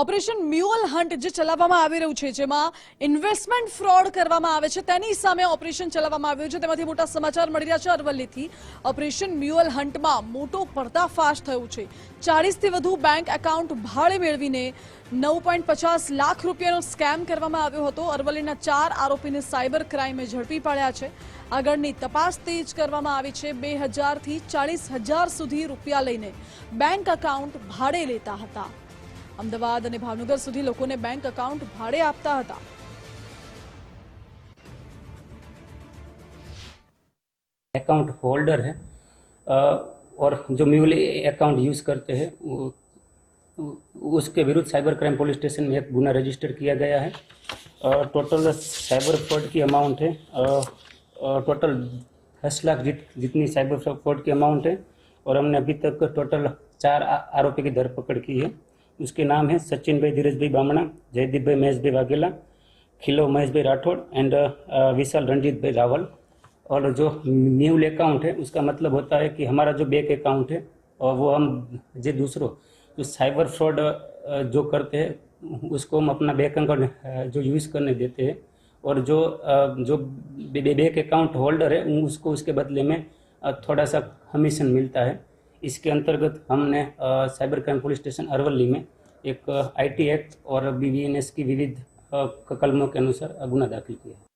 Operation mule hunt જે ચલાવવામાં આવી રહ્યું છે, જેમાં ઇન્વેસ્ટમેન્ટ ફ્રોડ કરવામાં આવે છે, તેની સામે ઓપરેશન ચલાવવામાં આવ્યું છે. તેમાંથી મોટા સમાચાર મળી રહ્યા છે. અરવલ્લીથી ઓપરેશન મ્યુઅલ હન્ટમાં મોટો પર્દાફાશ થયો છે. ચાળીસથી વધુ બેંક એકાઉન્ટ ભાડે મેળવીને નવ પોઈન્ટ પચાસ લાખ રૂપિયાનો સ્કેમ કરવામાં આવ્યો હતો. અરવલ્લીના ચાર આરોપીને સાયબર ક્રાઇમે ઝડપી પાડ્યા છે. આગળની તપાસ તેજ કરવામાં આવી છે. બે હજારથી ચાળીસ હજાર સુધી રૂપિયા લઈને બેંક એકાઉન્ટ ભાડે લેતા હતા. અમદાવાદ અને ભાવનગર સુધી લોકોને બેંક એકાઉન્ટ ભાડે આપતા હતા अकाउंट होल्डर है अ, और जो म्यूल अकाउंट यूज़ करते हैं वो- उ- उसके विरुद्ध साइबर क्राइम पुलिस स्टेशन में एक गुना रजिस्टर किया गया है अ, टोटल साइबर फ्रॉड की अमाउंट है अ, अ, टोटल दस लाख जित जितनी साइबर फ्रॉड की अमाउंट है और हमने अभी तक टोटल चार आ- आरोपी की धरपकड़ की है उसके नाम है सचिन भाई, धीरज भाई बामणा, जयदीप भाई, महेश भाई वाघेला, खिलो, महेश भाई राठौड़ एंड विशाल रंजीत भाई रावल। और जो न्यूल अकाउंट है, उसका मतलब होता है कि हमारा जो बैंक अकाउंट है, और वो हम जो दूसरों, जो साइबर फ्रॉड जो करते हैं, उसको हम अपना बैंक अकाउंट जो यूज़ करने देते हैं, और जो जो बैंक अकाउंट होल्डर है, उसको उसके बदले में थोड़ा सा कमीशन मिलता है। इसके अंतर्गत हमने cyber crime police station Aravalli में एक आईटी एक्ट और बीवीएनएस की विविध कलमों के अनुसार गुना दाखिल किया